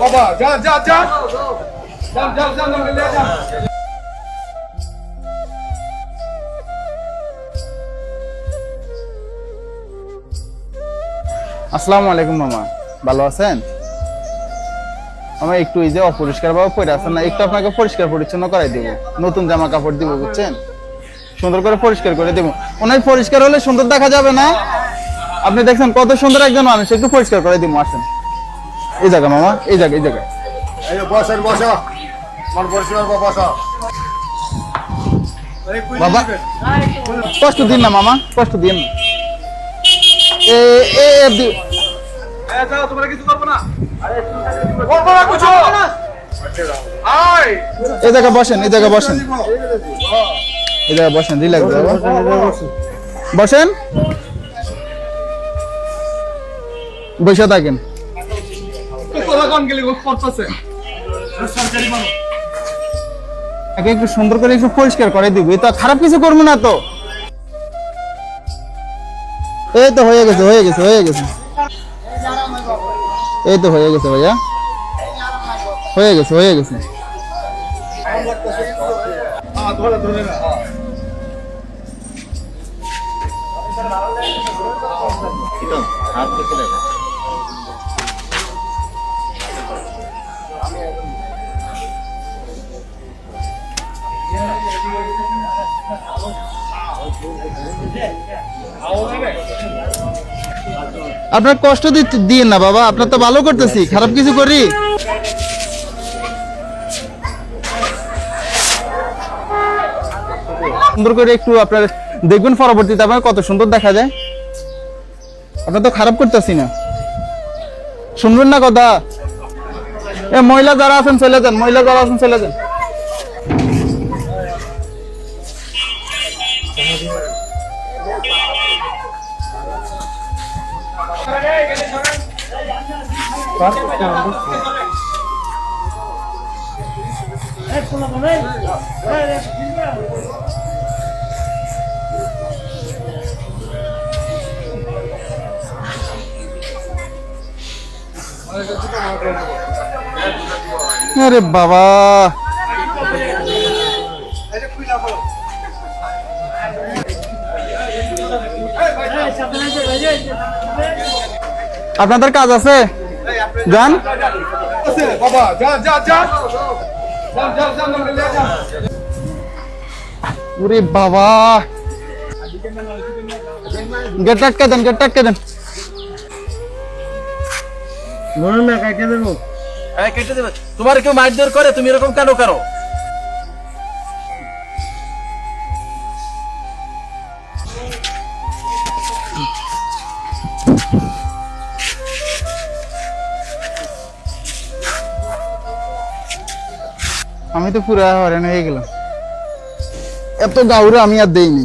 বাবা যা যা যা। যাও যাও যাও। যাও যাও, যাও আসসালামু আলাইকুম মামা। ভালো আছেন? আমার একটু এই যে অপরিষ্কার ভাবে পরে আছেন না একটু আপনাকে পরিষ্কার পরিচ্ছন্ন করাই দিব। নতুন জামা কাপড় দিব বুঝছেন? সুন্দর করে পরিষ্কার করে দিব। ওনার পরিষ্কার হলে সুন্দর দেখা যাবে না? আপনি দেখছেন কত সুন্দর একজন মানুষ একটু পরিষ্কার করে দিব আসেন। এই জায়গা মামা এই জায়গা এই জায়গা। বসেন বসো। মন বাবা কষ্ট দিন না মামা কষ্ট দিন। না এ এ এ দি- এই যাও তোমরা কিছু করব না। করব? না কিছু। আয়। এই জায়গা বসেন এই জায়গা বসেন। এই জায়গা বসেন রিল্যাক্স বসেন। বসে থাকেন। একটু সুন্দর করে একটু পরিষ্কার করে দিব তো খারাপ কিছু করব না তো। এই তো হয়ে গেছে হয়ে গেছে হয়ে গেছে। এই তো হয়ে গেছে ভাইয়া। হয়ে গেছে হয়ে গেছে। ধরে ধরে না আপনার কষ্ট দিন না, বাবা। আপনার তো ভালো করতেছি। খারাপ কিছু করি? সুন্দর করে একটু আপনার দেখবেন পরবর্তীতে আপনার কত সুন্দর দেখা যায়। আপনার তো খারাপ করতেছি না। শুনবেন না কথা? এ, মহিলা যারা আছেন, চলে যান। মহিলা যারা আছেন, চলে যান। আরে বাবা। আপনাদের কাজ আছে? যান। আছে বাবা যা যা যা যাও যাও যাও যাও যাও ওরে বাবা। গেট আটকে দেন গেট আটকে দেন। হ্যাঁ কেটে দেবে। তোমার কেউ মারধর করে তুমি এরকম কেন করো? আমি তো পুরো হরেন হয়ে গেলাম। এত গাউরে আমি আর দেইনি।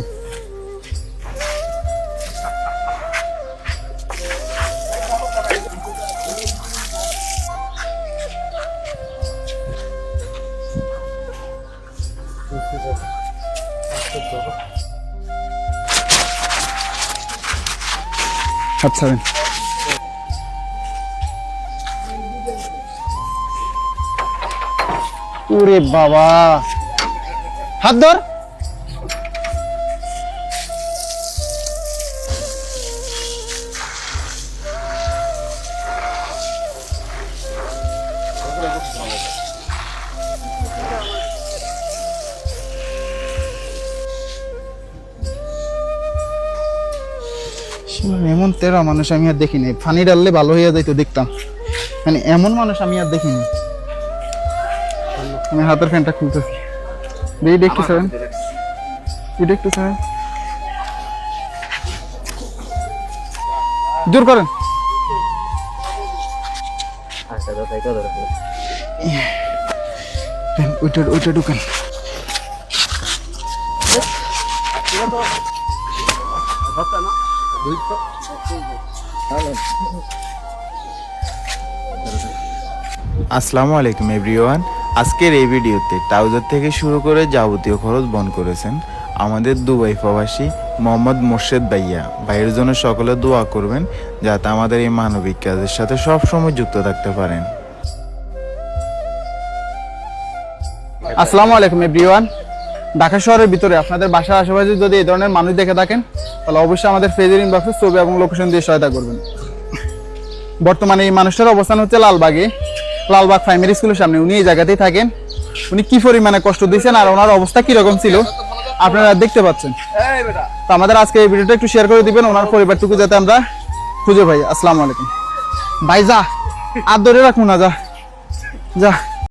আচ্ছা ওরে বাবা। হাত ধর। মানে এমন তেরা মানুষ আমি আর দেখিনি। ফানি ডাললে ভালো হইয়া যাইতো দেখতাম। মানে এমন মানুষ আমি আর দেখিনি। আমি হাতের ফ্যানটা খুলতেছি। দেখি দেখতে চাবেন এটা একটু চাবেন জোর করেন। দেন, ওইটা ওইটা ঢুকেন। আসসালামু আলাইকুম এভরিওয়ান। আজকের এই ভিডিওতে ট্রাউজার থেকে শুরু করে যাবতীয় খরচ বন্ধ করেছেন আমাদের দুবাই প্রবাসী মোহাম্মদ মোর্শেদ ভাইয়া। ভাইয়ের জন্য সকলে দোয়া করবেন যাতে আমাদের এই মানবিক কাজের সাথে সবসময় যুক্ত থাকতে পারেন। আসসালামু আলাইকুম এভরিওয়ান। ঢাকা শহরের ভিতরে আপনাদের বাসার আশেপাশে যদি এই ধরনের মানুষ দেখে থাকেন, তাহলে অবশ্যই আমাদের ফেজের ইনবক্সে ছবি এবং লোকেশন দিয়ে সহায়তা করবেন। বর্তমানে এই মানুষটার অবস্থান হচ্ছে লালবাগে। লালবাগ প্রাইমারি স্কুলের সামনে। উনি এই জায়গাতেই থাকেন। উনি কি পরিমাণে কষ্ট দিয়েছেন আর ওনার অবস্থা কীরকম ছিল, আপনারা দেখতে পাচ্ছেন। তো আমাদের আজকে এই ভিডিওটা একটু শেয়ার করে দিবেন, ওনার পরিবারটুকু যাতে আমরা খুঁজে পাই। আসসালামু আলাইকুম। ভাই, যা আর ধরে রাখুন না, যা। যা।